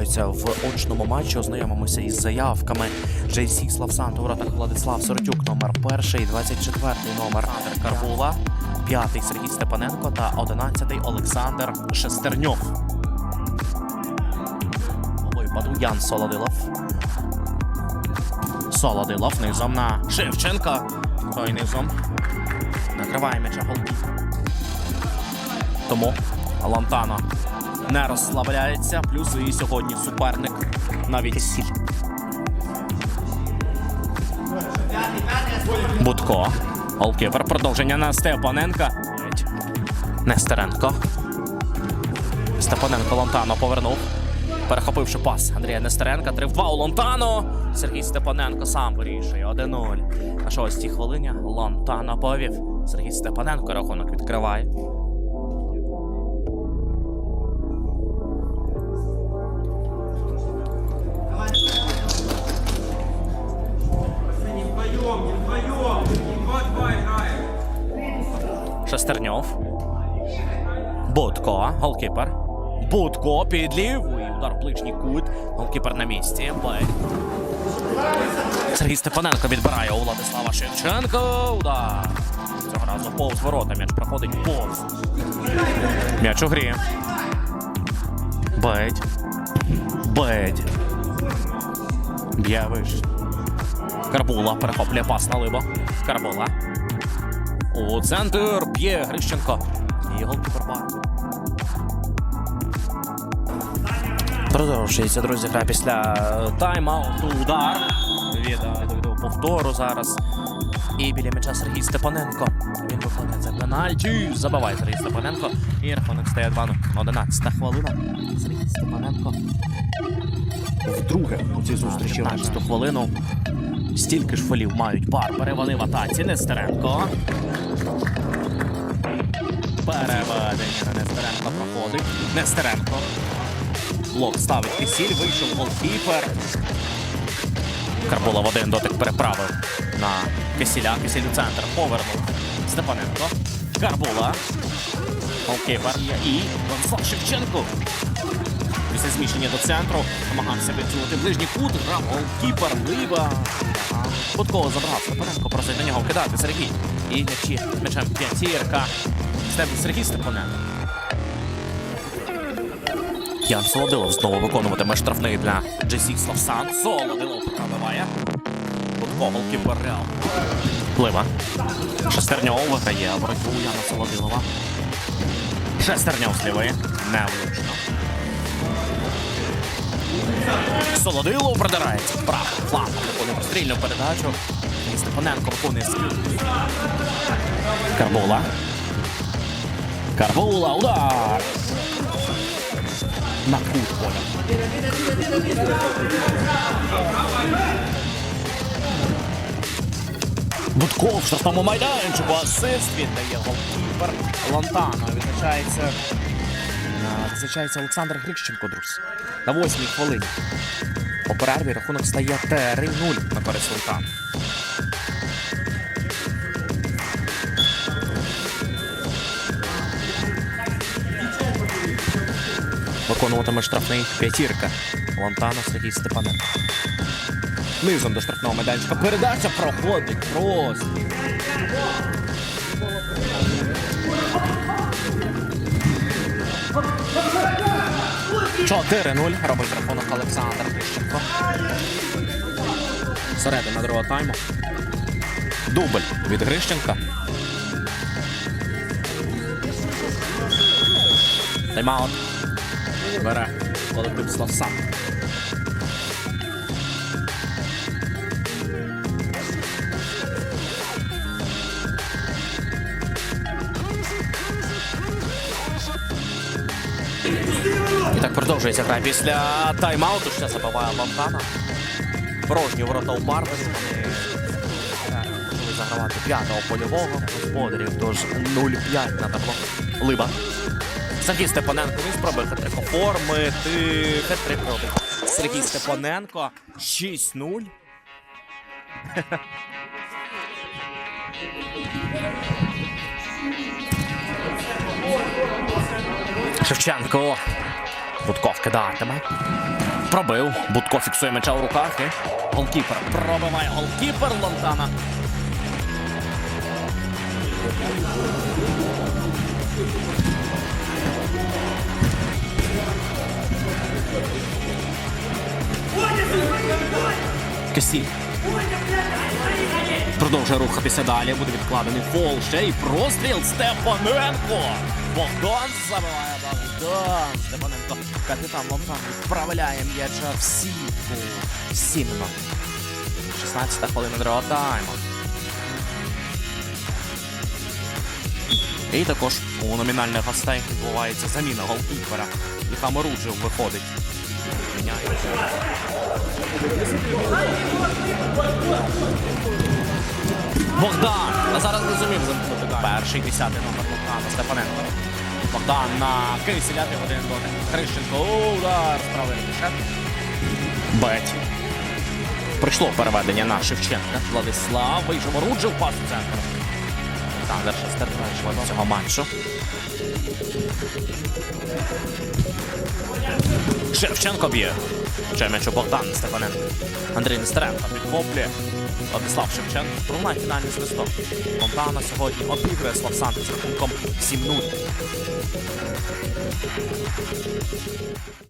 зустрічаються в очному матчі. Ознайомимося із заявками. JC Славсан, у воротах Владислав Соротюк, номер перший, 24-й номер Андер Карбула, п'ятий Сергій Степаненко та 11-й Олександр Шестерньов. Випаду Ян Солодилов. Солодилов низом на Шевченка. Той низом. Накриває м'яча голкіпер. Тому Лантано не розслабляється. Плюс і сьогодні суперник навіть. Будко. Голкіпер. Продовження на Степаненка. Нестеренко. Степаненко Лантано повернув. Перехопивши пас Андрія Нестеренка. 3 в 2 у Лонтано. Сергій Степаненко сам вирішує 1-0. На шостій хвилині Лонтано повів. Сергій Степаненко рахунок відкриває. Шестерньов. Будко. Голкіпер. Будко під лівий. Удар ближній кут. Голкіпер на місці. Бай. Сергій Степаненко відбирає у Владислава Шевченка. Удар. Цього разу повз ворота. М'яч проходить повз. М'яч у грі. Бедь. Бедь. Б'є вище. Карбула перехоплює пас на либо. Карбула. У центр б'є Грищенко. І голкіпер бар. Продовжується, друзі, гра після тайм-ауту. Удар. Від, від, повтору зараз. І біля м'яча Сергій Степаненко. Він виконує це пенальті. Забиває Сергій Степаненко. І рахунок стає 2 11 хвилина. Сергій Степаненко. Вдруге у цій зустрічі 11 хвилину. Стільки ж фолів мають пар. Перевалив атаці. Нестеренко. Переведення на Нестеренко проходить. Нестеренко. Блок ставить кисіль, вийшов голкіпер. Карбула в один дотик переправив на кисіля. Кисіль у центр. Повернув. Степаненко. Карбула. Голкіпер. І Владислав Шевченко. Після зміщення до центру намагався відсунути ближній кут. Грав голкіпер. Либа. Будково забрав. Степаненко просить на нього кидати Сергій. І м'ячі м'ячем п'ятірка. Степ Сергій Степаненко. Ян Солодилов знову виконуватиме штрафний для Джесі Славсан. Солодилов пробиває. Будко голкіпер Реал. Плива. Шестерньов виграє боротьбу Яна Солодилова. Шестерньов з лівої. Невлучно. Солодилов продирається. Вправо. Флангом виконує прострільну передачу. Степаненко виконує скіл. Карбула. Карбула. Удар. На кут поля. Будков в штрафному майданчику. Асист віддає голкіпер Лантано. Відзначається, відзначається Олександр Грищенко, друзі. На восьмій хвилині. По перерві рахунок стає 3-0 на користь. Виконуватиме штрафний п'ятірка. Лантано Сергій Степаненко. Низом до штрафного майданчика. Передача проходить просто. Чотири 0 робить рахунок Олександр Грищенко. Середина другого тайму. Дубль від Грищенка. Тайм-аут. Бере колектив Славсан. І так продовжується гра після тайм-ауту. Ще забиває Лантана. Порожні ворота у Барбарі. Вони загравати п'ятого польового господарів, тож 0-5 на табло. Либа. Сергій Степаненко він спробує хитрик оформити. Хитрик робить. Сергій Степаненко 6-0. Шевченко Будков кидатиме. Пробив. Будко фіксує м'яча у руках і голкіпер пробиває голкіпер Лонтана. Кесіль. Продовжує рухатися далі. Буде відкладений фол. Ще й простріл Степаненко. Богдан забиває Богдан. Степаненко. Капітан Лонтан відправляє м'яча в сітку. Сім 16 хвилина другого тайму. І також у номінальних гостей відбувається заміна голкіпера. І Хамаруджев виходить. Міняється. Богдан! А зараз не зумів замкнути. Перший десятий номер Богдана Степаненко. Богдан на киселя один дотик. Хрищенко. Удар. Справи рикошет. Беті. Прийшло переведення на Шевченка. Владислав вийшов оруджив пас у центр. Олександр Шестернович в цього матчу. Шевченко б'є. Ще м'яч у Богдан Степаненко. Андрій Нестеренко підхоплює. Владислав Шевченко пролунає фінальний свисток. Фонтана сьогодні обігрує Славсан з рахунком 7-0.